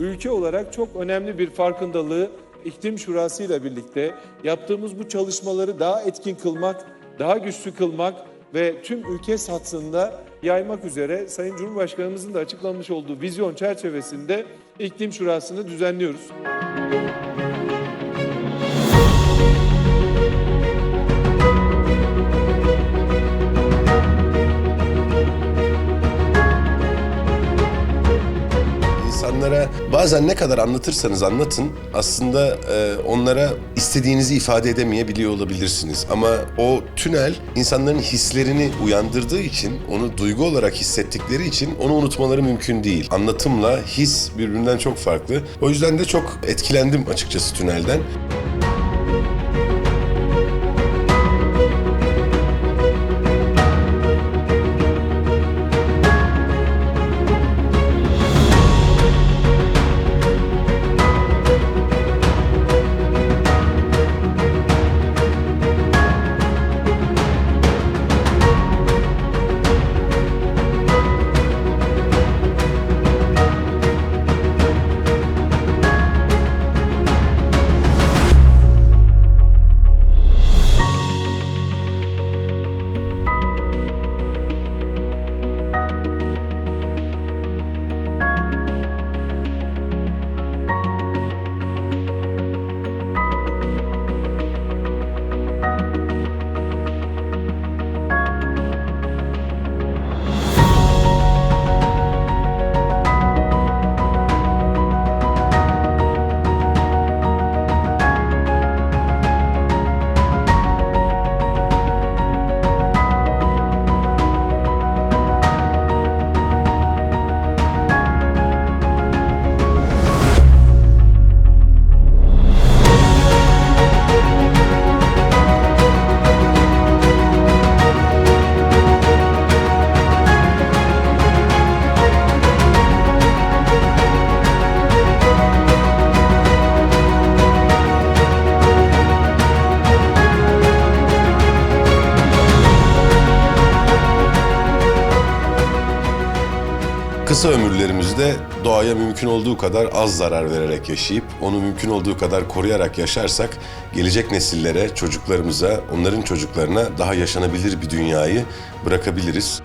ülke olarak çok önemli bir farkındalığı iklim şurası ile birlikte yaptığımız bu çalışmaları daha etkin kılmak, daha güçlü kılmak ve tüm ülke satsında yaymak üzere Sayın Cumhurbaşkanımızın da açıklamış olduğu vizyon çerçevesinde iklim şurasını düzenliyoruz. İnsanlara bazen ne kadar anlatırsanız anlatın aslında e, onlara istediğinizi ifade edemeyebiliyor olabilirsiniz. Ama o tünel insanların hislerini uyandırdığı için, onu duygu olarak hissettikleri için onu unutmaları mümkün değil. Anlatımla his birbirinden çok farklı. O yüzden de çok etkilendim açıkçası tünelden. Kısa ömürlerimizde doğaya mümkün olduğu kadar az zarar vererek yaşayıp onu mümkün olduğu kadar koruyarak yaşarsak gelecek nesillere, çocuklarımıza, onların çocuklarına daha yaşanabilir bir dünyayı bırakabiliriz.